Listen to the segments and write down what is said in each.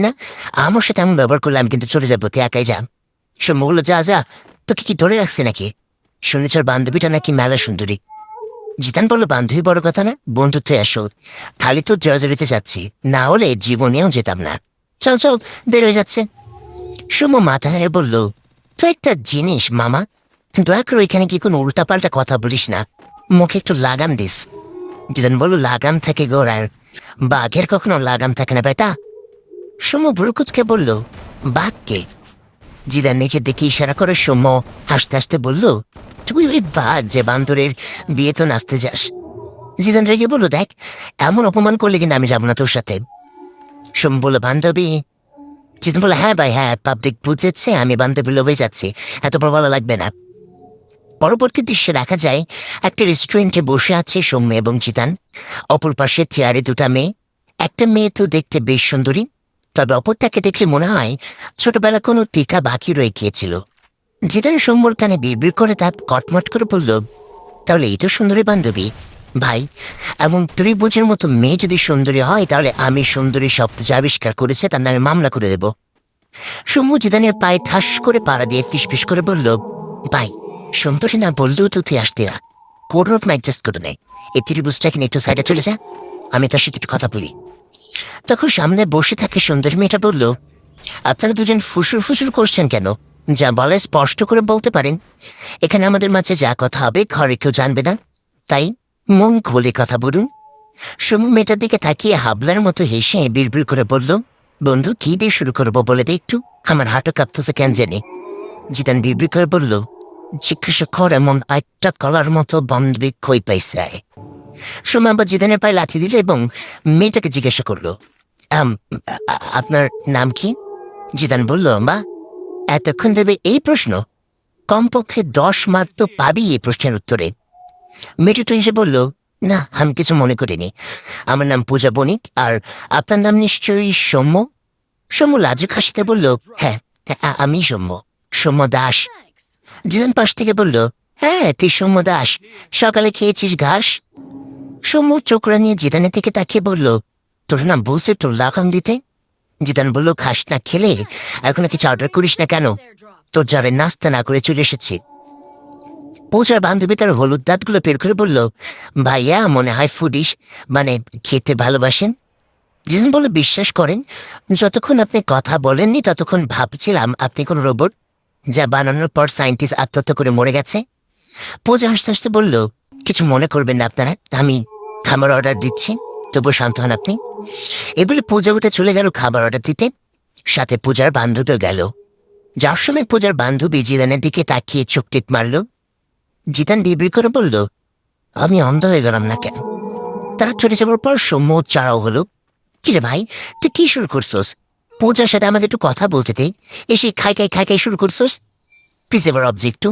না? আমার সাথে এমন ব্যবহার করলে আমি কিন্তু চলে যাব, তুই একাই যা। সৌম্য বলল, যা যা, তোকে কি ধরে রাখছে নাকি? শুনেছ বান্ধবীটা নাকি মেলা সুন্দরী। জিতান বলল, বান্ধবী বড় কথা না বন্ধুত্বে আসল। খালি তো জর্জরিতে যাচ্ছি, না হলে জীবনেও যেতাম না। চল চল, দেরি হয়ে যাচ্ছে। সৌম্য মাথা হেরে বলল তো একটা জিনিস, মামা, দয়া করে ওইখানে কি কোনো উল্টাপাল্টা কথা বলিস না। মুখে একটু লাগাম দিস। জিদান বলল, লাগাম থাকে গোড়ার বাঘের কখনো লাগাম থাকে না, বেটা। সৌম্য ভুরুকুচকে বলল বাঘকে জিদার নিচের দিকে ইশারা করে সৌম্য হাসতে হাসতে বলল, তুই ওই বাঘ যে বান্দরের বিয়ে তো নাচতে যাস। জিদান রেগে বলল, দেখ, এমন অপমান করলে কিন্তু আমি যাব না তোর সাথে। সৌম্য বলল, বান্ধবী? জিদান বলল হ্যাঁ ভাই হ্যাঁ পাবলিক বুঝেছে, আমি বান্ধবী লোভে যাচ্ছি, এত বড় ভালো লাগবে না। পরবর্তী দৃশ্যে দেখা যায়, একটা রেস্টুরেন্টে বসে আছে সৌম্য এবং চিতান অপর পাশের চেয়ারে দুটা মেয়ে, একটা মেয়ে তো দেখতে বেশ সুন্দরী তবে অপরটাকে দেখলে মনে হয় ছোটবেলা কোনো টিকা বাকি রয়ে গিয়েছিল। জিতান সৌম্যর কানে বিড়বিড় করে তার কটমট করে বলল, তাহলে এই তো সুন্দরী বান্ধবী। ভাই, এমন ত্রিভুজের মতো মেয়ে যদি সুন্দরী হয়, তাহলে আমি সুন্দরী শব্দ যে আবিষ্কার করেছে তার নামে মামলা করে দেব। সৌম্য জিদানের পায়ে ঠাস করে পাড়া দিয়ে ফিসফিস করে বলল, ভাই, সুন্দরী না বললেও তো তুই আসতে না। কোনো রকম অ্যাডজাস্ট করে নেই এই ত্রিভুজটা এখানে একটু সাইডে চলে যা। আমি তার সাথে একটু কথা বলি। তখন সামনে বসে থাকে সুন্দরী মেয়েটা বলল, আপনারা দুজন ফুসুর ফুসুর করছেন কেন? যা বলে স্পষ্ট করে বলতে পারেন। এখানে আমাদের মাঝে যা কথা হবে, ঘরে কেউ জানবে না। তাই মন খুলে কথা বলুন। সুমু মেয়েটার দিকে তাকিয়ে হাবলার মতো হেসে বিড়বিড় করে বলল, বন্ধু, কি দিয়ে শুরু করব বলে দে একটু? আমার হাঁটু কাঁপতেছে, কেন জানি? জিতান বিড়বিড় করে বলল, জিজ্ঞাসা কর এমন একটা কলার মতো বান্ধবী খই পাইছে? সুমা আবার জিদানের পায়ে লাথি দিল এবং মেয়েটাকে জিজ্ঞাসা করল আপনার নাম কি? জিদান বলল, মা, এতক্ষণ দেবে এই প্রশ্ন। কমপক্ষে দশ মার্ক তো পাবি এই প্রশ্নের উত্তরে। মেয়েটা তো এসে বলল, না, আমি কিছু মনে করিনি। আমার নাম পূজা বণিক, আর আপনার নাম নিশ্চয়ই সৌম্য? সৌম্য লাজুক হাসিতে বলল হ্যাঁ আমি সৌম্য সৌম্য দাস। জিদান পাশ থেকে বলল হ্যাঁ তুই সৌম্য দাস, সকালে খেয়েছিস ঘাস? সৌম্য চোখরা নিয়ে জিদানের থেকে তাকিয়ে বলল, তোর নাম বলছে তোর লাগাম দিতে জিদান বলল, ঘাস না খেলে এখনও কিছু অর্ডার করিস না কেন? তোর যারে নাস্তা না করে চলে এসেছি। পৌঁছার বান্ধবী তার হলুদ দাঁতগুলো বের করে বলল, ভাইয়া, মনে হয় ফুডিস মানে খেতে ভালোবাসেন? জিদান বলে বিশ্বাস করেন, যতক্ষণ আপনি কথা বলেননি, ততক্ষণ ভাবছিলাম আপনি কোনো রোবট যা বানানোর পর সায়েন্টিস্ট আত্মহত্যা করে মরে গেছে। পূজা হাসতে হাসতে বলল কিছু মনে করবেন না আপনারা। আমি খাবার অর্ডার দিচ্ছি তবু শান্ত হন আপনি। এবারে পূজা উঠে চলে গেল খাবার অর্ডার দিতে। সাথে পূজার বান্ধবীও গেল। যার সময় পূজার বান্ধবী জিদানের দিকে তাকিয়ে চোখ টিপ মারল। জিতান বিবৃ করে বলল, আমি অন্ধ হয়ে গেলাম না কেন? তারা চলে যাবার পর সৌম্য চারাও হলো কিরে ভাই, তুই কি শুরু করছোস? পূজার সাথে আমাকে একটু কথা বলতে দে। এসে খাই খাই খাই খাই শুরু করছোস? প্লিজ এবার অবজেক্ট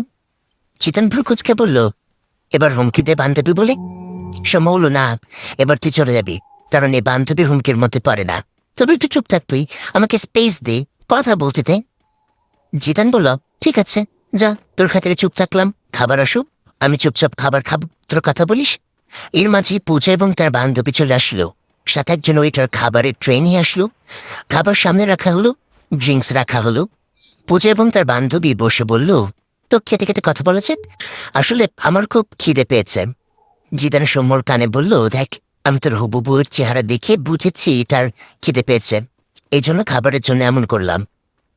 চিতন ভ্রুকুচকে বলল এবার হুমকি দে বান্ধবী বলে? সময় না, এবার তুই চলে যাবি, কারণ এই বান্ধবী হুমকির মধ্যে পড়ে না। তবে একটু চুপ থাকবি আমাকে স্পেস দে, কথা বলতে দে। জিতান বলল, ঠিক আছে, যা, তোর খাতিরে চুপ থাকলাম, খাবার আসুক, আমি চুপচাপ খাবার খাব, তোর কথা বলিস? এর মাঝে পূজা এবং তার বান্ধবী চলে আসলো। সাথে একজন ওইটার খাবারের ট্রে নিয়ে আসলো। খাবার সামনে রাখা হলো ড্রিঙ্কস রাখা হলো। পূজা এবং তার বান্ধবী বসে বলল তো খেতে খেতে কথা বলেছে। আসলে আমার খুব খিদে পেয়েছে। জিদান সৌম্যর কানে বলল, দেখ, আমি তোর হবু বউয়ের চেহারা দেখে বুঝেছি তার খিদে পেয়েছে। এই জন্য খাবারের জন্য এমন করলাম।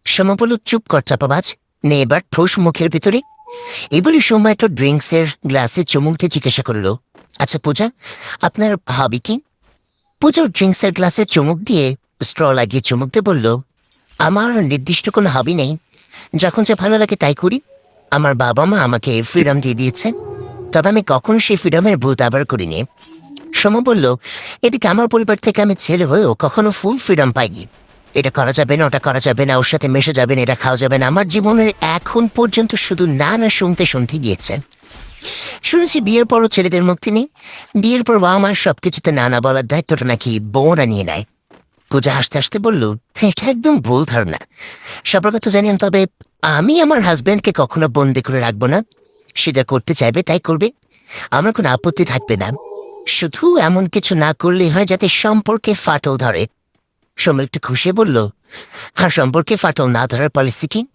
সৌম্য বলল, চুপ কর চাপাবাজ। নে এবার ঠোস মুখের ভিতরে। এই বলে সৌম্য একটা ড্রিঙ্কসের গ্লাসে চুমুক দিয়ে জিজ্ঞাসা করল আচ্ছা পূজা, আপনার হবি কি? পূজা ড্রিঙ্কসের গ্লাসে চুমুক দিয়ে স্ট্র লাগিয়ে চুমুক দিয়ে বলল, আমার নির্দিষ্ট কোনো হবি নেই। যখন যে ভালো লাগে তাই করি। আমার বাবা মা আমাকে ফ্রিডম দিয়ে দিয়েছে তবে আমি কখনো সেই ফ্রিডমের ভূত আবার করিনি। সম বলল, এদিকে আমার পরিবার থেকে আমি ছেলে হয়েও কখনো ফুল ফ্রিডম পাইনি। এটা করা যাবে না, ওটা করা যাবে না, ওর সাথে মেশে যাবে না, এটা খাওয়া যাবে না। আমার জীবনের এখন পর্যন্ত শুধু না না শুনতে শুনতে গিয়েছে। শুনেছি বিয়ের পরও ছেলেদের মুক্তি নেই। বিয়ের পর বাবা মার সবকিছুতে না না বলার দায়িত্বটা নাকি বউরা নিয়ে নেয়। পূজা হাসতে হাসতে বলল, এটা একদম ভুল ধারণা। সবার কথা জানেন, তবে আমি আমার হাজব্যান্ডকে কখনো বন্দি করে রাখব না। সে যা করতে চাইবে তাই করবে। আমার কোনো আপত্তি থাকবে না। শুধু এমন কিছু না করলেই হয় যাতে সম্পর্কে ফাটল ধরে। সময় একটু খুশি বলল, আর সম্পর্কে ফাটল না ধরার পলিসি কি?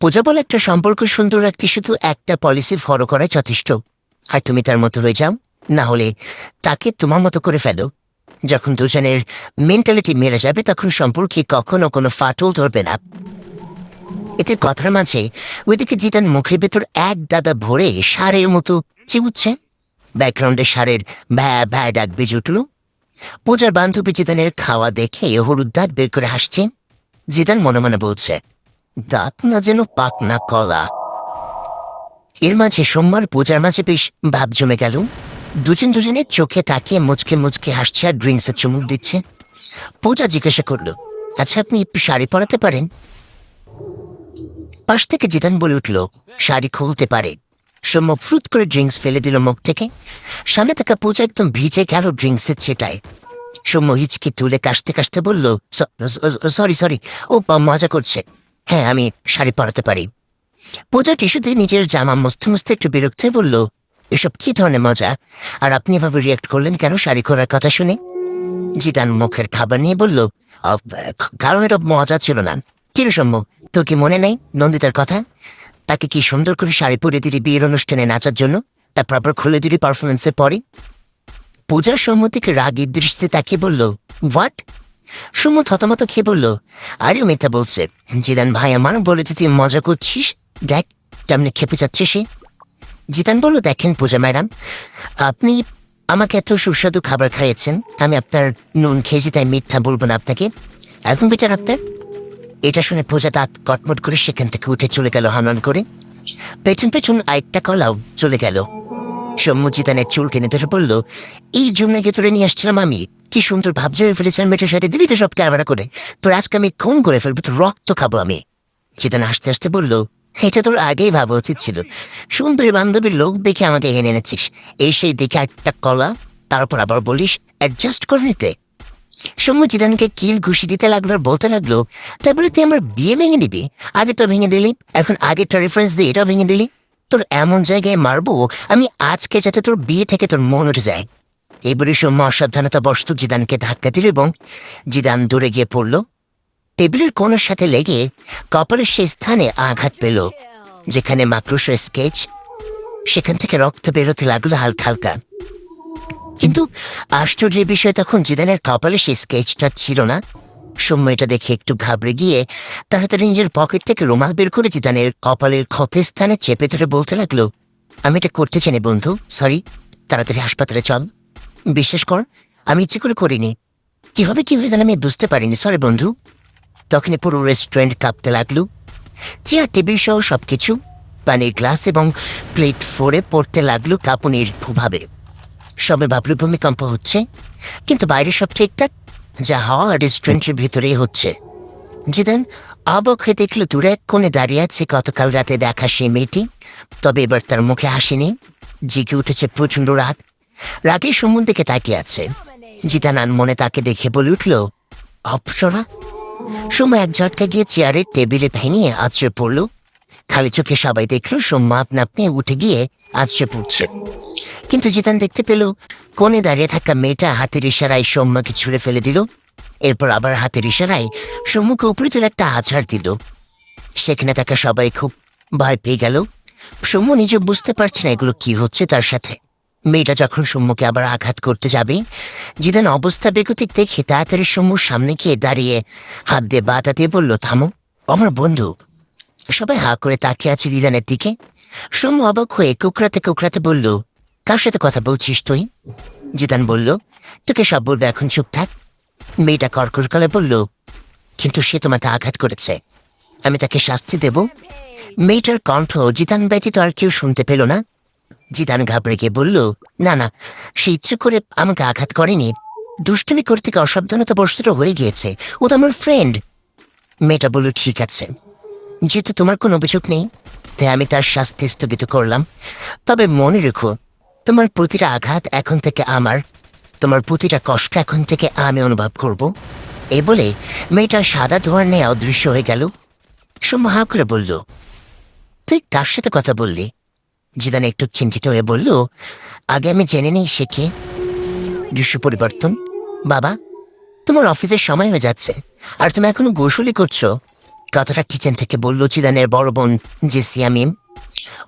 পূজা বলে, একটা সম্পর্ক সুন্দর রাখতে শুধু একটা পলিসি ফলো করাই যথেষ্ট। আর তুমি তার মতো রয়ে যাও। না হলে তাকে তোমার মতো করে ফেলো। যখন দুজনের মেন্টালিটি মেরে যাবে, তখন সম্পর্কে কখনো কোনো ফাটল ধরবে না। এতে কথার মাঝে ওইদিকে জিতান মুখের ভেতর এক দাদা ভরে সারের মতো চিবুচ্ছে ব্যাকগ্রাউন্ডে সারের ভ্যা ভ্যা ডাক বেজে উঠল। পূজার বান্ধবী জিতানের খাওয়া দেখে হলুদ দাঁত বের করে হাসছে। জিতান মনে মনে বলছে, দাঁত না যেন পাক না কলা। এর মাঝে সোমবার পূজার মাঝে বেশ ভাব জমে গেল। দুজন দুজনের চোখে তাকিয়ে মুচকে মুচকে হাসছে আর ড্রিঙ্কসের চুমুক দিচ্ছে। পূজা জিজ্ঞাসা করল আচ্ছা আপনি শাড়ি পরাতে পারেন? পাশ থেকে জিতান বলে উঠল, শাড়ি খুলতে পারে। সৌম্য ফ্রুত করে ড্রিঙ্কস ফেলে দিল মুখ থেকে। সামনে থাকা পূজা একদম ভিজে গেল ড্রিঙ্কসের ছেটায়। সৌম্য হিচকি তুলে কাশতে কাশতে বলল সরি সরি ও মজা করছে। হ্যাঁ আমি শাড়ি পরাতে পারি। পূজা টিস্যুতে নিজের জামা মুছতে মুছতে একটু বিরক্ত হয়ে বলল এসব কি ধরনের মজা? আর আপনি এভাবে রিয়াক্ট করলেন কেন? শাড়ি করার কথা শুনে। জিদান মুখের খাবার নিয়ে বলল "আহ, কারণ এটা মজা ছিল না। কিরসম্ভব তো কি মনে নেই নন্দিতার কথা? তাকে কি সুন্দর করে শাড়ি পরে দিলি বিয়ের অনুষ্ঠানে নাচার জন্য? তারপর আবার খুলে দিলি পারফরমেন্সের পরে? পূজার সম্মতিকে রাগের দৃষ্টিতে তাকে বলল হোয়াট সুমত হতমত খেয়ে বলল আরে মিথ্যা বলছে? জিদান ভাই আমার বলে তুই মজা করছিস? দেখ তেমনি খেপে যাচ্ছে সে। জিতান বলল দেখেন পূজা ম্যাডাম, আপনি আমাকে এত সুস্বাদু খাবার খাইয়েছেন, আমি আপনার নুন খেয়েছি তাই মিথ্যা বলব না আপনাকে। এখন বিচার আপনার। এটা শুনে পূজা দাঁত কটমট করে সেখান থেকে উঠে চলে গেল হানন করে। পেছন পেছন আরেকটা কলাও চলে গেল। সৌম্য জিতানের চুল টেনে ধরে বলল, এই জন্যকে তোরে নিয়ে আসছিলাম আমি। কি সুন্দর ভাব জমে ফেলেছিলাম মেয়েটার সাথে। দিবি তো সব ক্যামেরা করে। তোর আজকে আমি খুন করে ফেলব, তোর রক্ত খাব আমি। জিতান হাসতে হাসতে বলল এটা তোর আগেই ভাবা উচিত ছিল। সুন্দরী বান্ধবীর লোক দেখে আমাকে এনে এনেছিস। সেই দেখে একটা কলা, তারপর আবার বলিস অ্যাডজাস্ট করে নিতে। সৌম্য জিদানকে কিল ঘুষি দিতে লাগল আর বলতে লাগল তারপরে তুই আমার বিয়ে ভেঙে দিবি? আগে তো ভেঙে দিলি, এখন আগেরটা রেফারেন্স দিয়ে এটাও ভেঙে দিলি। তোর এমন জায়গায় মারবো, আমি আজকে যাতে তোর বিয়ে থেকে তোর মন উঠে যায়। এবারে সৌম্য অসাবধানতা বস্তু জিদানকে ধাক্কা দিল এবং জিদান দূরে গিয়ে পড়ল। টেবিলের কোণের সাথে লেগে কপালের সেই স্থানে আঘাত পেল, যেখানে মাকড়ুসের স্কেচ, সেখান থেকে রক্ত বেরোতে লাগল হালকা হালকা। কিন্তু আশ্চর্যের বিষয় তখন জিদানের কপালে সেই স্কেচটা ছিল না। সৌম্য এটা দেখে একটু ঘাবড়ে গিয়ে তাড়াতাড়ি নিজের পকেট থেকে রুমাল বের করে জিদানের কপালের ক্ষতের স্থানে চেপে ধরে বলতে লাগল, আমি এটা করতে চাই বন্ধু, সরি, তাড়াতাড়ি হাসপাতালে চল। বিশ্বাস কর, আমি ইচ্ছে করে করিনি। কীভাবে কি হয়ে গেল আমি বুঝতে পারিনি, সরি বন্ধু। তখনই পুরো রেস্টুরেন্ট কাঁপতে লাগল। চেয়ার টেবিল সহ সবকিছু পানির গ্লাস এবং প্লেট ফোরে পড়তে লাগল কাঁপুনির ভাবে সবে ভাবলু ভূমিকম্প হচ্ছে, কিন্তু বাইরে সব ঠিকঠাক? যা হওয়া রেস্টুরেন্টের ভিতরেই হচ্ছে। জিদান অবাক হয়ে দেখল দূরে এক কোণে দাঁড়িয়ে আছে গতকাল রাতে দেখা সেই মেয়েটি, তবে এবার তার মুখে হাসিনি জিকে উঠেছে প্রচণ্ড রাগ। রাগের সম্বন্ধে তাকিয়ে আছে। জিদান মনে তাকে দেখে বলে উঠল, অপসরা সময় এক ঝটকা গিয়ে চেয়ারের টেবিলে ভেঙে আছড়ে পড়ল। খালি চোখে সবাই দেখল সোম্মা আপনা আপনি উঠে গিয়ে আছড়ে পড়ছে। কিন্তু জিতান দেখতে পেল, কোণে দাঁড়িয়ে থাকা মেয়েটা হাতের ইশারায় সৌম্যকে ছুঁড়ে ফেলে দিল। এরপর আবার হাতের ইশারায় সৌম্যকে উপরে তুলে একটা আছাড় দিল। সেখানে থাকা সবাই খুব ভয় পেয়ে গেল। সৌম্য নিজে বুঝতে পারছে না এগুলো কি হচ্ছে তার সাথে। মেয়েটা যখন সৌম্যকে আবার আঘাত করতে যাবে, জিদান অবস্থা বেগতিক দেখে তাড়াতাড়ি সৌম্যর সামনে গিয়ে দাঁড়িয়ে হাত দিয়ে বাতা দিয়ে বলল, থামো, আমার বন্ধু। সবাই হা করে তাকিয়ে আছে দিদানের দিকে। সৌম্য অবাক হয়ে কুকরাতে কুকরাতে বলল, কার সাথে কথা বলছিস তুই? জিদান বলল, তোকে সব বলবে, এখন চুপ থাক। মেয়েটা কর্কশ গলায় বলল, কিন্তু সে তোমাকে আঘাত করেছে। আমি তাকে শাস্তি দেব। মেয়েটার কণ্ঠ জিদান ব্যতীত আর কেউ শুনতে পেল না। জিদান ঘাবড়ে গিয়ে বলল, না না, সে ইচ্ছে করে আমাকে আঘাত করেনি। দুষ্টুমি করতে অসাবধানতা বস্তুত হয়ে গিয়েছে। ও তো আমার ফ্রেন্ড মেয়েটা বলল, ঠিক আছে। যেহেতু তোমার কোনো অভিযোগ নেই, তাই আমি তার শাস্তি স্থগিত করলাম। তবে মনে রেখো, তোমার প্রতিটা আঘাত এখন থেকে আমার, তোমার প্রতিটা কষ্ট এখন থেকে আমি অনুভব করব। এ বলে মেয়েটা সাদা ধোয়ার নিয়ে অদৃশ্য হয়ে গেল। সোম্য হা করে বলল, তুই কার সাথে কথা বললি? জিদান একটু চিন্তিত হয়ে বলল, আগে আমি জেনে নিই সে কে। দৃশ্য পরিবর্তন, বাবা, তোমার অফিসের সময় হয়ে যাচ্ছে, আর তুমি এখনও গোসলি করছ। কথাটা কিচেন থেকে বলল জিদানের বড় বোন জেসিয়া মিম।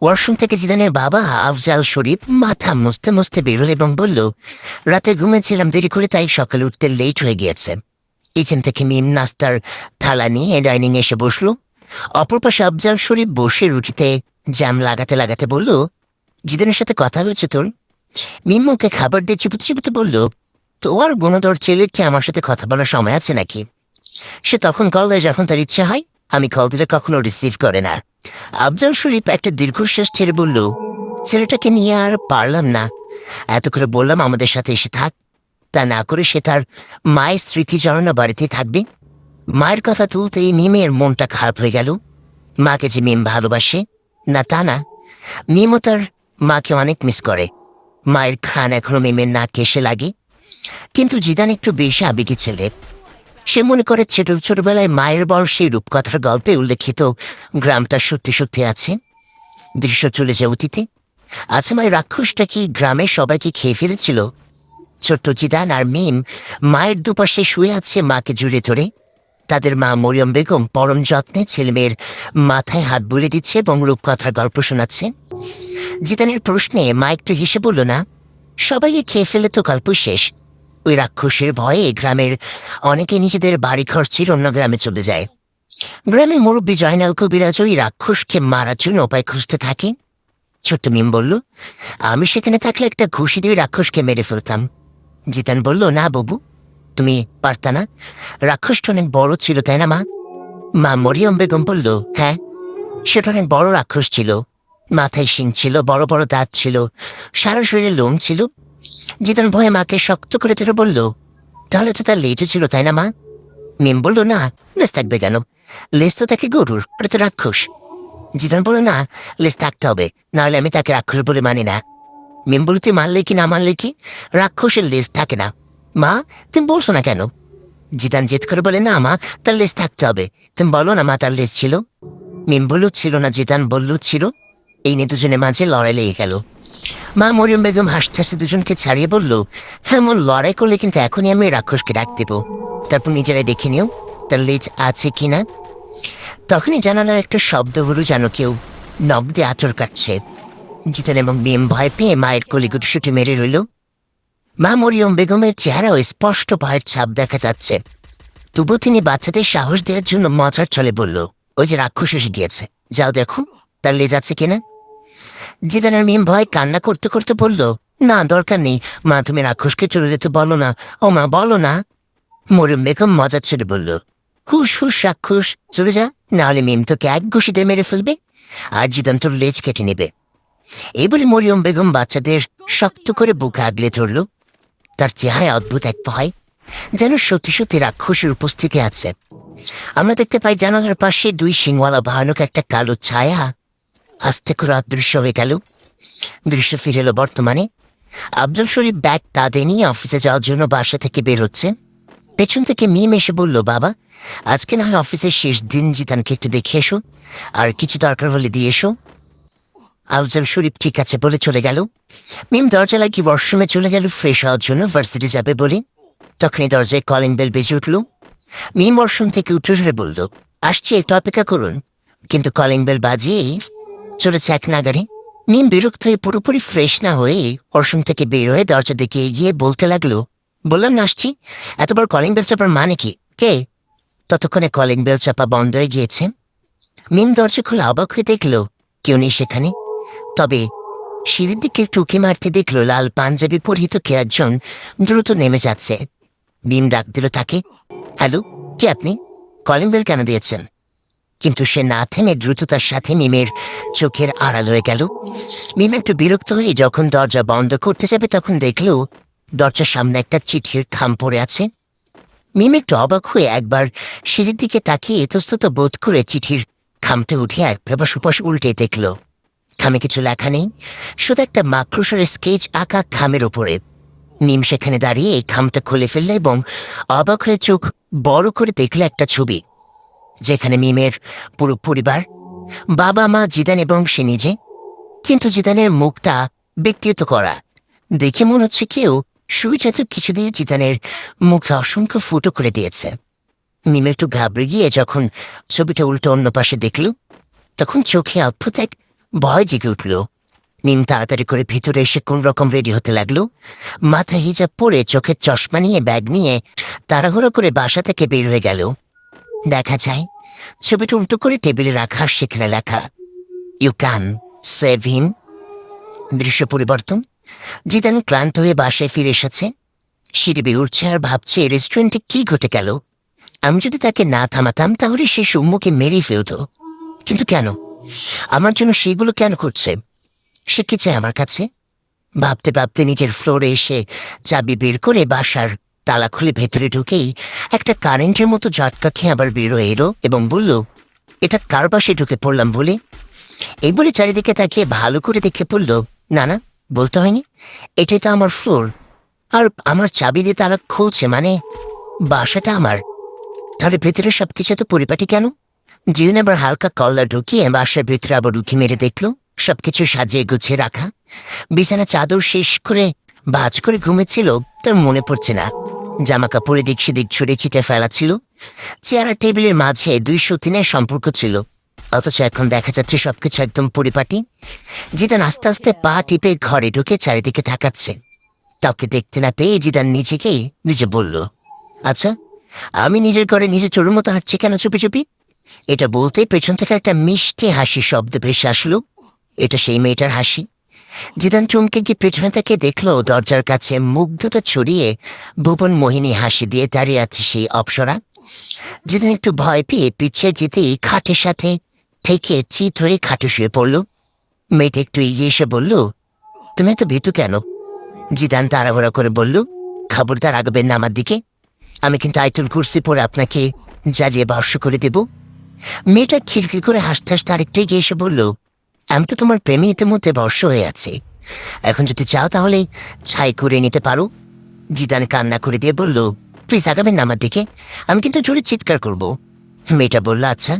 ওয়াশরুম থেকে জিদানের বাবা আফজাল শরীফ মাথা মুছতে মুছতে বেরোল এবং বলল, রাতে ঘুমেছিলাম দেরি করে তাই সকালে উঠতে লেট হয়ে গিয়েছে। কিচেন থেকে মিম নাস্তার থালা নিয়ে ডাইনিং এসে বসল। অপর পাশে আফজাল শরীফ বসে রুটিতে জ্যাম লাগাতে লাগাতে বলল জিদানের সাথে কথা হয়েছে তোর? মিম মুখে খাবার দিয়ে চিপুতে চিপুতে বলল তোমার গুণধর ছেলের কি আমার সাথে কথা বলার সময় আছে নাকি? সে তখন কল দেয়, যখন তার ইচ্ছে হয়, আমি কল দিলে কখনো রিসিভ করে না। আফজাল শরীফ একটা দীর্ঘশ্বাস ছেড়ে বলল, ছেলেটাকে নিয়ে আর পারলাম না। এত করে বললাম, আমাদের সাথে এসে থাক। তা না করে সে তার মায়ের স্মৃতিচারণা বাড়িতে থাকবে? মায়ের কথা তুলতেই মিমের মনটা খারাপ হয়ে গেল। মাকে যে মিম ভালোবাসে না তা না মিমও তার মাকে অনেক মিস করে। মায়ের খান এখনও মিমের না কেসে লাগে। কিন্তু জিদান একটু বেশি আবেগী ছেলে। সে মনে করে ছোট, ছোটবেলায় মায়ের বল সেই রূপকথার গল্পে উল্লেখিত গ্রামটা সত্যি সত্যি আছে। দৃশ্য চলে যায় অতীতে। আচ্ছা মায়ের রাক্ষসটা কি গ্রামের সবাইকে খেয়ে ফেলেছিল? ছোট্ট জিদান আর মিম মায়ের দুপাশে শুয়ে আছে মাকে জুড়ে ধরে। তাদের মা মরিয়ম বেগম পরম যত্নে ছেলেমেয়ের মাথায় হাত বুলে দিচ্ছে এবং রূপকথার গল্প শোনাচ্ছে। জিতানের প্রশ্নে মা একটু হেসে বলল, না, সবাইকে খেয়ে ফেলে তো গল্প শেষ। ওই রাক্ষসের ভয়ে গ্রামের অনেকে নিজেদের বাড়ি ছেড়ে অন্য গ্রামে চলে যায়। গ্রামে মুরব্বী জয়নাল কবিরাজ ওই রাক্ষসকে মারার জন্য উপায় খুঁজতে থাকে। ছোট্ট মিম বলল, আমি সেখানে থাকলে একটা ঘুষি দিয়ে রাক্ষসকে মেরে ফেলতাম। জিতান বলল, না, বাবু তুমি পারতা না? রাক্ষসটা অনেক বড় ছিল, তাই না মা? মা মরিয়ম বেগম বলল হ্যাঁ সেটা অনেক বড় রাক্ষস ছিল। মাথায় শিং ছিল, বড় বড় দাঁত ছিল, সারা শরীরে লোম ছিল। জিতান ভয়ে মাকে শক্ত করে ধরে বলল, তাহলে তো তার লেজও ছিল, তাই না মা? মিম বলল, না, লেজ থাকবে কেন? লেজ তো তাকে গরুর, ওটা তো রাক্ষস। জিতান বলল, না, লেজ থাকতে হবে, নাহলে আমি তাকে রাক্ষস বলে মানি না। মিম বলল, তুই মানলে কি, না মানলে কি? রাক্ষসের লেজ থাকে না। মা, তুমি বলছো না কেন? জিতান জেদ করে বলে, না মা, তার লেজ থাকতে হবে। তুমি বলো না মা, তার লেজ ছিল? মিম বলল, ছিল না। জিতান বলল, ছিল। এই নিয়ে দুজনের মাঝে লড়াই লেগে গেল। মা মরিয়ম বেগম হাসতে হাসতে দুজনকে ছাড়িয়ে বলল হ্যাঁ মন লড়াই করলে কিন্তু এখনই আমি রাক্ষসকে ডাক দেবো। তারপর নিজেরাই দেখে নিও, তার লেজ আছে কি না তখনই জানালার একটা শব্দ হলো যেন কেউ? নখ দিয়ে আচর কাটছে। জিতেন এবং মিম ভয় পেয়ে মায়ের কলিগুট শুটে মেরে রইল। মা মরিয়ম বেগমের চেহারাও স্পষ্ট ভয়ের ছাপ দেখা যাচ্ছে। তবু তিনি বাচ্চাদের সাহস দেওয়ার জন্য মজার চলে বলল, ওই যে রাক্ষস এসে গিয়েছে। যাও দেখো, তার লেজ আছে কিনা? জিদানের মিম ভয় কান্না করতে করতে বলল, না, দরকার নেই। মা, তুমি রাক্ষসকে চলে যেতে বলো না। ও মা, বলো না। মরিয়ম বেগম মজার ছেড়ে বলল হুস হুস রাক্ষস, চলে যা। নাহলে মিম তোকে এক ঘুষিতে মেরে ফেলবে আর জিদান তোর লেজ কেটে নেবে। এই বলে মরিয়ম বেগম বাচ্চাদের শক্ত করে বুকে আগলে ধরল। তার চেহারায় অদ্ভুত এক ভয়, যেন সত্যি সত্যি রাক্ষসের উপস্থিতি আছে। আমরা দেখতে পাই জানালার পাশে দুই সিংওয়ালা ভয়ানক একটা কালো ছায়া আস্তে করে অদৃশ্য হয়ে গেল। দৃশ্য ফিরে এলো বর্তমানে। আফজল শরীফ ব্যাগ তাদের নিয়ে অফিসে যাওয়ার জন্য বাসা থেকে বের হচ্ছে। পেছন থেকে মিম এসে বলল, বাবা, আজকে না হয় অফিসের শেষ দিন জিতানকে একটু দেখে এসো, আর কিছু দরকার হলে দিয়ে এসো। আফজল শরীফ ঠিক আছে বলে চলে গেল। মিম দরজা লাগিয়ে ওয়াশরুমে চলে গেল, ফ্রেশ হওয়ার জন্য ভার্সিটি যাবে বলে। তখনই দরজায় কলিং বেল বেজে উঠল। মিম ওয়াশরুম থেকে উঠে সরে বলল, আসছি, একটু অপেক্ষা করুন। কিন্তু কলিং বেল বাজিয়েই চলেছে এক নাগারে। মিম বিরক্ত হয়ে পুরোপুরি ফ্রেশ না হয়ে ওয়াশরুম থেকে বের হয়ে দরজা দিকে এগিয়ে বলতে লাগল, বললাম না আসছি। এতবার কলিং বেল চাপার মানে কি? কে? ততক্ষণে কলিং বেল চাপা বন্ধ হয়ে গিয়েছে। মিম দরজা খুলে অবাক হয়ে দেখল, কেউ নেই সেখানে। তবে সিঁড়ির দিকে টুকি মারতে দেখল লাল পাঞ্জাবি পরিহিত কে একজন দ্রুত নেমে যাচ্ছে। মিম ডাক দিল তাকে, হ্যালো, কে আপনি? কলিং বেল কেন দিয়েছেন? কিন্তু সে না থেমে দ্রুততার সাথে মিমের চোখের আড়াল হয়ে গেল। মিম একটু বিরক্ত হয়ে যখন দরজা বন্ধ করতে যাবে তখন দেখল দরজার সামনে একটা চিঠির খাম পড়ে আছে। মিম একটু অবাক হয়ে একবার সিঁড়ির দিকে তাকিয়ে ইতস্তত বোধ করে চিঠির খামতে উঠে এক ভেবাস উপাস উল্টে দেখল খামে কিছু লেখা নেই। শুধু একটা মাকড়সার স্কেচ আঁকা খামের ওপরে নিম সেখানে দাঁড়িয়ে এই খামটা খুলে ফেললে এবং অবাক হয়ে চোখ বড় করে দেখল একটা ছবি, যেখানে মিমের পুরো পরিবার, বাবা মা, জিদান এবং সে নিজে। কিন্তু জিদানের মুখটা ব্যক্তিগত করা। দেখে মনে হচ্ছে কেউ সুবিচার তো কিছু দিয়ে জিতানের মুখে অসংখ্য ফুটো করে দিয়েছে। মিম একটু ঘাবড়ে গিয়ে যখন ছবিটা উল্টো অন্য পাশে দেখল, তখন চোখে অদ্ভুত এক ভয় জেগে উঠল। মিম তাড়াতাড়ি করে ভিতরে এসে কোন রকম রেডি হতে লাগল। মাথা হিজাব পরে চোখের চশমা নিয়ে, ব্যাগ নিয়ে তাড়াহুড়ো করে বাসা থেকে বের হয়ে গেল। দেখা যায়, ছবিটা উল্টো করে টেবিলে রাখা সেখানে লেখা ইউ ক্যান সেভ হিম দৃশ্য পরিবর্তন। জিদান ক্লান্ত হয়ে বাসায় ফিরে এসেছে। সিঁড়ি বেয়ে উঠছে আর ভাবছে রেস্টুরেন্টে কি ঘটে গেল? আমি যদি তাকে না থামাতাম, তাহলে সে সৌম্যকে মেরেই ফেলত। কিন্তু কেন? আমার জন্য সেগুলো কেন করছে? সে আমার কাছে? ভাবতে ভাবতে নিজের ফ্লোরে এসে চাবি বের করে বাসার তালা খুলে ভেতরে ঢুকেই একটা কারেন্টের মতো ঝটকা খেয়ে আবার বেরোয় এলো এবং বলল, এটা কার পাশে ঢুকে পড়লাম বলে? এই বলে চারিদিকে তাকিয়ে ভালো করে দেখে পড়ল, না না, বলতে হয়নি। এটাই তো আমার ফ্লোর আর আমার চাবি দিয়ে তালা খুলছে মানে বাসাটা আমার। তাহলে ভেতরে সব কিছু তো পরিপাটি কেন? যেদিন আবার হালকা কল্লা ঢুকিয়ে বাসার ভিতরে আবার উঠি মেরে দেখল সবকিছু সাজিয়ে গুছিয়ে রাখা বিছানা চাদর শেষ করে বাজ করে ঘুমেছিল তার মনে পড়ছে না জামা কাপড় এদিক সেদিক ছড়ে ছিটে ফেলা ছিল চেয়ার আর টেবিলের মাঝে দুইশো তিনের সম্পর্ক ছিল অথচ এখন দেখা যাচ্ছে সবকিছু একদম পরিপাটি জিদান আস্তে আস্তে পা টিপে ঘরে ঢুকে চারিদিকে তাকাচ্ছে কাউকে দেখতে না পেয়ে জিদান নিজেকেই নিজে বলল আচ্ছা আমি নিজের ঘরে নিজে চোরের মতো হাঁটছি কেন চুপি চুপি এটা বলতে পেছন থেকে একটা মিষ্টি হাসি শব্দ ভেসে আসলো। এটা সেই মেয়েটার হাসি। জিদান চমকে গিয়ে পেছনে থেকে দেখল, দরজার কাছে মুগ্ধতা ছড়িয়ে ভুবন মোহিনী হাসি দিয়ে দাঁড়িয়ে আছে সেই অপসরা। জিদান একটু ভয় পেয়ে পিছিয়ে যেতেই খাটের সাথে থেকে চিত হয়ে খাটে শুয়ে পড়ল। মেয়েটা একটু এগিয়ে এসে বলল, তুমি এত ভীতু কেন? জিদান তাড়াহুড়া করে বলল, খবরদার আগবেন না আমার দিকে। আমি কিন্তু আইটুল কুর্সি পরে আপনাকে জ্বালিয়ে বর্ষ করে দেব। মেয়েটা খিলখিল করে হাসতে হাসতে আরেকটু গিয়ে এসে বলল, আমি তো তোমার প্রেমে ইতিমধ্যে বর্ষ হয়ে আছে। এখন যদি চাও তাহলে ছাই করে নিতে পারো। জিদান কান্না করে দিয়ে বলল, প্লিজ আগাবেন না আমার দিকে আমি কিন্তু জোরে চিৎকার করব। মেয়েটা বলল আচ্ছা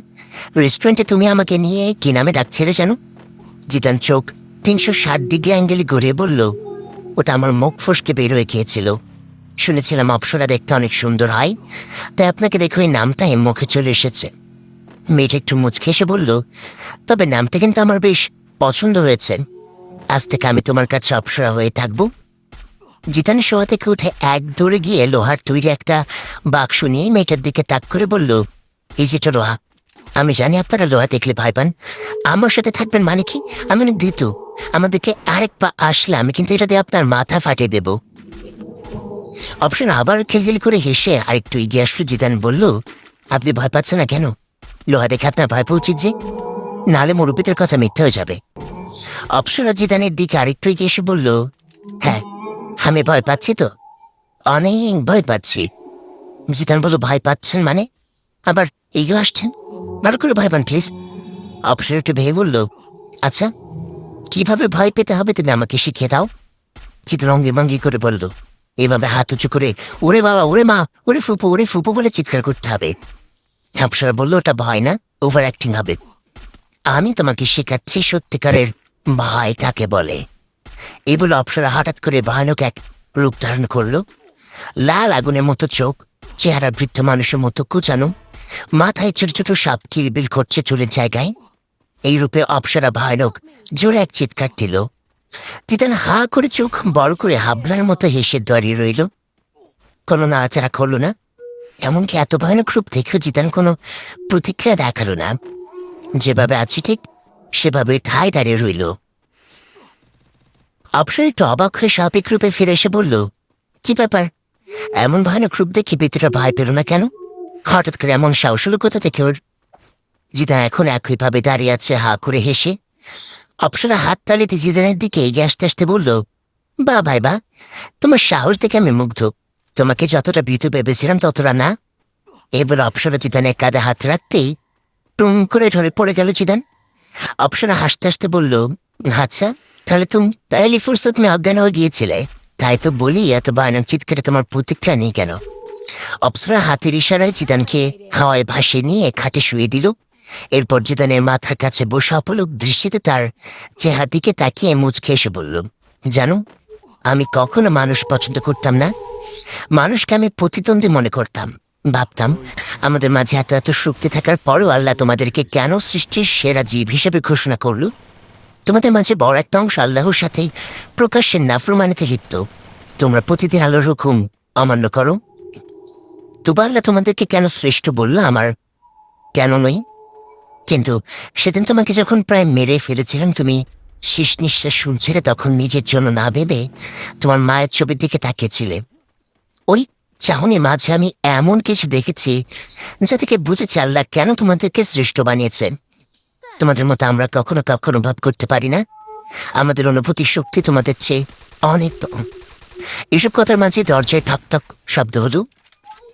রেস্টুরেন্টে তুমি আমাকে নিয়ে কি নামে ডাকছিলে জানো? জিদান চোখ তিনশো ষাট ডিগ্রি অ্যাঙ্গেলে ঘুরে বলল, ওটা আমার মুখ ফসকে বের হয়ে গিয়েছিল শুনেছিলাম অপসরা দেখতে অনেক সুন্দর হয়, তাই আপনাকে দেখে ওই নামটাই মুখে চলে এসেছে। মেয়েটা একটু মুচকে এসে বলল, তবে নামটা কিন্তু আমার বেশ পছন্দ হয়েছে। আজ থেকে আমি তোমার কাছে অপসরা হয়ে থাকব। জিতানি শোয়া থেকে উঠে এক দৌড়ে গিয়ে লোহার তৈরি একটা বাক্স নিয়ে মেয়েটার দিকে তাক করে বলল, এই যেটা লোহা, আমি জানি আপনারা লোহা দেখলে ভয় পান। আমার সাথে থাকবেন মানে কি? আমি অনেক দিত আমাদেরকে আরেক পা আসলে আমি কিন্তু এটা দিয়ে আপনার মাথা ফাটিয়ে দেব। অপশন আবার খিলখিল করে হেসে আরেকটু এগিয়ে আসলো। জিতান বলল, আপনি ভয় পাচ্ছেন না কেন? লোহা দেখে আপনার ভয় উচিত যে নাহলে মুরব্বীদের কথা মিথ্যা হয়ে যাবে। অপসরা জিদানের দিকে আরেকটু এগিয়ে এসে বলল হ্যাঁ আমি ভয় পাচ্ছি তো। অনেক ভয় পাচ্ছি। জিদান বলল, ভয় পাচ্ছেন মানে? আবার এগিয়ে আসছেন? ভালো করে ভয় পান প্লিজ অপসর একটু ভেবে বলল আচ্ছা কীভাবে ভয় পেতে হবে তুমি আমাকে শিখিয়ে দাও? চিত্র অঙ্গি ভঙ্গি করে বলল, এভাবে হাত উঁচু করে, ওরে বাবা, ওরে মা, ওরে ফুপু ওরে ফুপু বলে চিৎকার করতে হবে। অপসরা বলল, ওটা ভয় না ওভার অ্যাক্টিং হবে। আমি তোমাকে শেখাচ্ছি সত্যিকারের ভয় কাকে বলে। এই বলে অপসরা হঠাৎ করে ভয়ানক এক রূপ ধারণ করল। লাল আগুনের মতো চোখ, চেহারা বৃদ্ধ মানুষের মতো কুচানো, মাথায় ছোট ছোট সাপ কিলবিল করছে চুলের জায়গায়। এই রূপে অপসরা ভয়ানক জোরে এক চিৎকার দিল। জিতান হা করে চোখ বড় করে হাবলার মতো হেসে দাঁড়িয়ে রইল। কোনো নাড়াচাড়া করল না। এমনকি এত ভয়ানক রূপ দেখেও জিতান কোনো প্রতিক্রিয়া দেখাল না। যেভাবে আছি ঠিক সেভাবে ঠাই দাঁড়িয়ে রইল। অবসর একটু অবাক হয়ে স্বাভাবিক রূপে ফিরে এসে বলল, কি ব্যাপার? এমন ভয়ানক রূপ দেখে ভিতরে ভয় পেল না কেন? হঠাৎ করে এমন সাহস হলো কোথা থেকে ওর? জিদা এখন একইভাবে দাঁড়িয়ে আছে হা করে হেসে। অপসরা হাত তালিতে জিদানের দিকে এগিয়ে আসতে আসতে বলল বা ভাই বা, তোমার সাহস দেখে আমি মুগ্ধ। তোমাকে যতটা ভীতু ভেবেছিলাম ততটা না। এবার অপসরা জিদানের কাঁধে হাত রাখতেই টুম করে ধরে পড়ে গেল চিদান। অপসরা হাসতে হাসতে বলল আচ্ছা তাহলে তুমি তাহলে ফুরসত মে অজ্ঞান হয়ে গিয়েছিলে। তাই তো বলি, এত ভয়ানক চিৎকারে তোমার প্রতিক্রিয়া নেই কেন? অপসরা হাতের ইশারায় জিদানকে হাওয়ায় ভাসিয়ে নিয়ে খাটে শুয়ে দিল। এরপর জিদানের মাথার কাছে বসে অপলক দৃষ্টিতে তার চেহার দিকে তাকিয়ে মুচকে এসে বলল, জানো, আমি কখনো মানুষ পছন্দ করতাম না। মানুষকে আমি প্রতিদ্বন্দ্বী মনে করতাম। ভাবতাম, আমাদের মাঝে এত এত শক্তি থাকার পরও আল্লাহ তোমাদেরকে কেন সৃষ্টির সেরা জীব হিসেবে ঘোষণা করল? তোমাদের মাঝে বড় একটা অংশ আল্লাহর সাথে প্রকাশ্যের নাফরমানিতে লিপ্ত। তোমরা প্রতিদিন আলোর হুকুম অমান্য করো। তবু আল্লাহ তোমাদেরকে কেন শ্রেষ্ঠ বলল আমার? কেন নই কিন্তু সেদিন তোমাকে যখন প্রায় মেরে ফেলেছিলাম, তুমি শেষ নিঃশ্বাস শুনছিলে, তখন নিজের জন্য না ভেবে তোমার মায়ের ছবির দিকে তাকিয়েছিলে। ওই চাহনির মাঝে আমি এমন কিছু দেখেছি যা থেকে বুঝেছি আল্লাহ কেন তোমাদেরকে সৃষ্ট বানিয়েছে। তোমাদের মতো আমরা কখনো কখনো অনুভব করতে পারি না। আমাদের অনুভূতি শক্তি তোমাদের চেয়ে অনেক কম। এসব কথার মাঝে দরজায় ঠক ঠক শব্দ হলো।